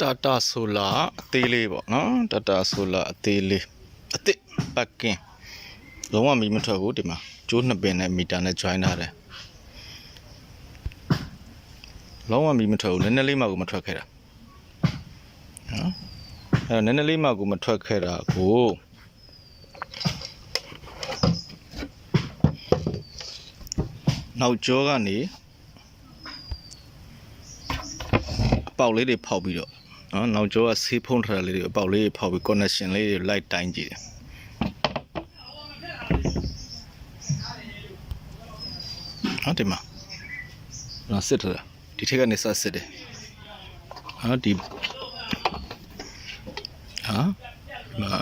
တာတာဆိုလာအသေးလေးပေါ့နော်တာတာဆိုလာအသေးလေးအစ်စ်ပတ်ကင်လုံးဝမီးမထွက်ဘူးဒီမှာကျိုးနှစ်ပင်နဲ့မီတာနဲ့ join ထားတယ်လုံးဝမီးမထွက်ဘူးနည်းနည်းလေးမှကိုမထွက်ခဲ့တာနော်အဲ့တော့နည်းနည်းလေးမှကိုမထွက်ခဲ့တာကိုနောက်ကျောကနေအပေါက်လေးတွေဖောက်ပြီးတော့ နော်နောက်ကျောကဆေးဖုံးထားတာလေးတွေအပေါက်လေးတွေဖောက်ပြီး connection လေးတွေလိုက်တိုင်းကြည့်တယ်ဟုတ်တယ်မနော်စစ်ထားတာဒီထက်ကနေစစစ်တယ်ဟာဒီဟာမာ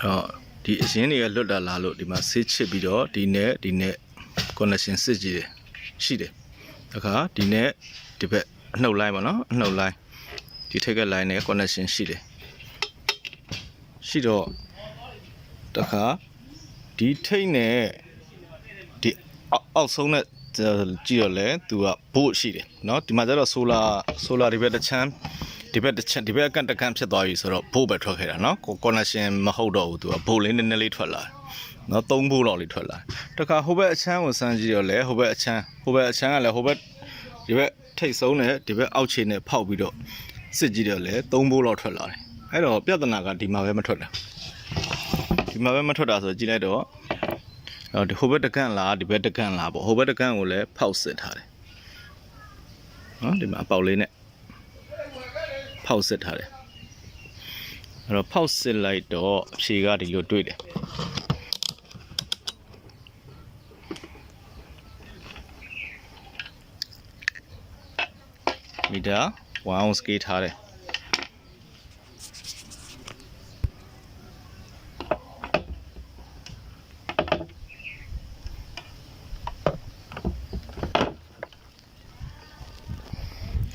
ဟောဒီအရင်တွေကလွတ်တာလားလို့ဒီမှာဆေးချစ်ပြီးတော့ဒီနဲ့ဒီနဲ့ connection စစ်ကြည့်တယ်ရှိတယ်အခါဒီနဲ့ဒီဘက်အနှုတ်လိုင်းပါနော်အနှုတ်လိုင်း ဒီထက်က line နဲ့ connection ရှိတယ်ရှိတော့တခါဒီထိတ်နဲ့ဒီအောက်အောက်ဆုံးနဲ့ကြည့်တော့လဲသူကဘို့ရှိတယ်เนาะဒီမှာကျတော့ solar solar ဒီဘက်တစ်ချမ်းဒီဘက်တစ်ချမ်းဒီဘက်အကန့်တစ်ကန့်ဖြစ်သွားပြီဆိုတော့ဘို့ပဲထွက်ခဲ့တာเนาะ connection မဟုတ်တော့ဘူးသူကဘို့လေးနည်းနည်းလေးထွက်လာတယ် နော်သုံးဖို့လောက်လေးထွက်လာတခါဟိုဘက်အချမ်းကိုစမ်းကြည့်တော့လေဟိုဘက်အချမ်းဟိုဘက်အချမ်းကလည်းဟိုဘက်ဒီဘက်ထိတ်ဆုံးနဲ့ဒီဘက်အောက်ခြေနဲ့ဖောက်ပြီးတော့ စစ်ကြည့်တော့လေသုံးဖို့လောက်ထွက်လာတယ်အဲ့တော့ပြဿနာကဒီမှာပဲမထွက်တာဒီမှာပဲမထွက်တာဆိုကြည့်လိုက်တော့အော်ဒီဟိုဘက်တကန့်လားဒီဘက်တကန့်လားပေါ့ဟိုဘက်တကန့်ကိုလည်းဖောက်စစ်ထားတယ်နော်ဒီမှာအပေါက်လေးနဲ့ဖောက်စစ်ထားတယ်အဲ့တော့ဖောက်စစ်လိုက်တော့အဖြေကဒီလိုတွေ့တယ်မီတာ 1 ounce ကေးထားတယ်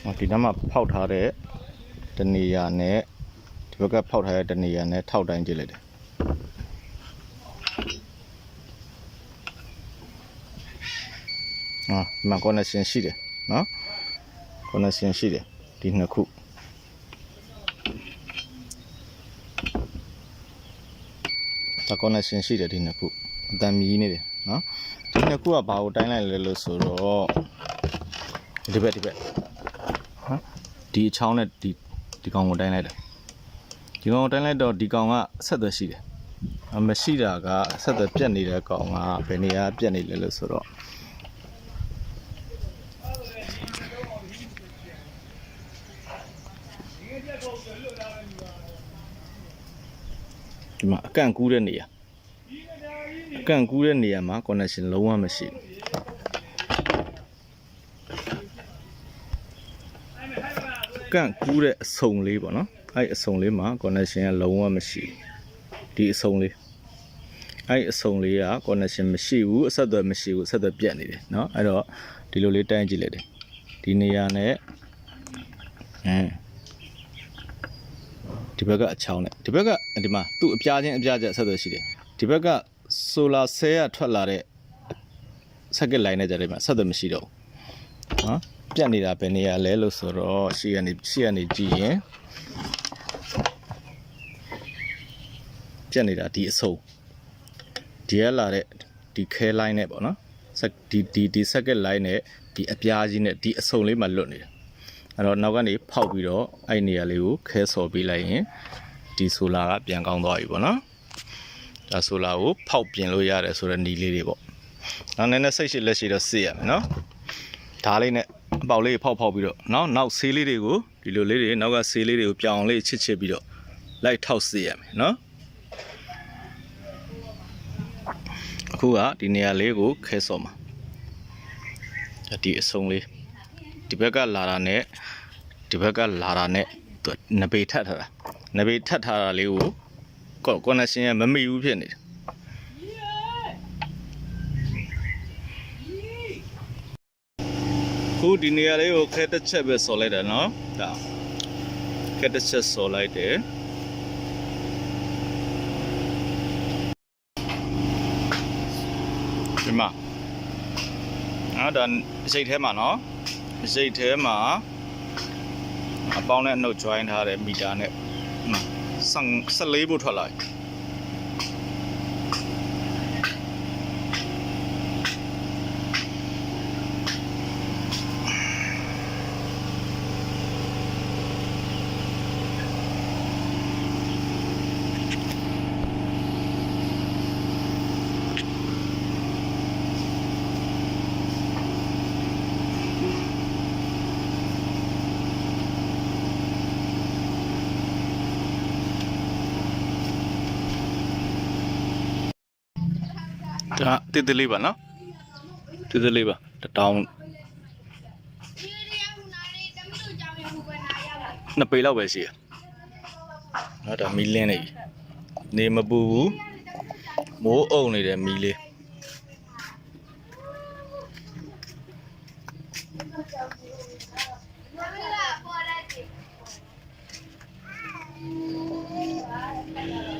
ဟောဒီနားမှာဖောက်ထားတဲ့တနေရာနဲ့ဒီဘက်ကဖောက်ထားတဲ့တနေရာနဲ့ထောက်တိုင်းကြည့်လိုက်တယ်အာဒီမှာ connection ရှိတယ်နော် connection ရှိတယ် ဒီနှစ်ခုဒါ connection ရှိတယ်ဒီနှစ်ခုအတန်မြည်နေတယ်နော်ဒီနှစ်ခုကဘာကိုတိုင်းလိုက်လဲလို့ဆိုတော့ဒီဘက်ဒီဘက်ဟမ်ဒီအချောင်းနဲ့ဒီဒီကောင်ကိုတိုင်းလိုက်တယ်ဒီကောင်ကိုတိုင်းလိုက်တော့ဒီကောင်ကဆက်သွယ်ရှိတယ်အမရှိတာကဆက်သွယ်ပြတ်နေတဲ့ကောင်ကဘယ်နေရာပြတ်နေလဲလို့ဆိုတော့ ဒီမှာအကန့်ကူးတဲ့နေရာအကန့်ကူးတဲ့နေရာမှာ connection လုံးဝမရှိဘူးအကန့်ကူးတဲ့အစုံလေးပေါ့နော်အဲ့အစုံလေးမှာ connection ကလုံးဝမရှိဘူးဒီအစုံလေးအဲ့အစုံလေးက connection မရှိဘူးအဆက်အသွယ်မရှိဘူးအဆက်အသွယ်ပြတ်နေတယ်เนาะအဲ့တော့ဒီလိုလေးတိုင်းကြည့်လိုက်တယ်ဒီနေရာနဲ့အင်း ဒီဘက်ကအချောင်းနဲ့ဒီဘက်ကဒီမှာသူ့အပြားချင်းအပြားချက်ဆက်သွယ်ရှိတယ်ဒီဘက်ကဆိုလာဆဲရထွက်လာတဲ့ဆက်ကလိုင်းနဲ့ကြတယ်မှာဆက်သွယ်မရှိတော့ဘူးနော်ပြတ်နေတာပဲနေရလဲလို့ဆိုတော့ရှေ့ကနေရှေ့ကနေကြည့်ရင်ပြတ်နေတာဒီအစုံဒီရလာတဲ့ဒီခဲလိုင်းနဲ့ပေါ့နော်ဆက်ဒီဒီဒီဆက်ကလိုင်းနဲ့ဒီအပြားကြီးနဲ့ဒီအစုံလေးမှာလွတ်နေတယ် အဲ့တော့နောက်ကနေဖောက်ပြီးတော့အဲ့နေရာလေးကိုခဲဆော်ပေးလိုက်ရင်ဒီဆိုလာကပြန်ကောင်းသွားပြီပေါ့နော်ဒါဆိုလာကိုဖောက်ပြင်လို့ရတယ်ဆိုတော့နီလေးတွေပေါ့နောက်နည်းနည်းစိတ်ရှိလက်ရှိတော့စစ်ရမယ်နော်ဓားလေးနဲ့အပေါက်လေးဖောက်ဖောက်ပြီးတော့နော်နောက်ဆေးလေးတွေကိုဒီလိုလေးတွေနောက်ကဆေးလေးတွေကိုပြောင်းအောင်လေးချစ်ချစ်ပြီးတော့လိုက်ထောက်စစ်ရမယ်နော်အခုကဒီနေရာလေးကိုခဲဆော်မှာဒါဒီအစုံလေး ဒီဘက်ကလာတာနဲ့ဒီဘက်ကလာတာနဲ့သူကနဘေထပ်ထားတာနဘေထပ်ထားတာလေးကိုကောကွန်နက်ရှင်ကမမိဘူးဖြစ်နေတယ်ခုဒီနေရာလေးကိုခဲတစ်ချက်ပဲဆော်လိုက်တယ်နော်ဒါခဲတစ်ချက်ဆော်လိုက်တယ်ဒီမှာအဲ့ဒါစိတ်ထဲမှာ နော်စိတ်ထဲမှာအပေါင်းနဲ့အနှုတ် join ထားတဲ့မီတာနဲ့14ဖို့ထွက်လာပြီ ဒါတိတိလေးပါနော်တိတိလေးပါတတောင်းနှစ်ပေလောက်ပဲရှိရနော်ဒါမီးလင်းနေပြီနေမပူဘူးမိုးအုံနေတယ်မီးလေးမမလာပေါ်ရတယ်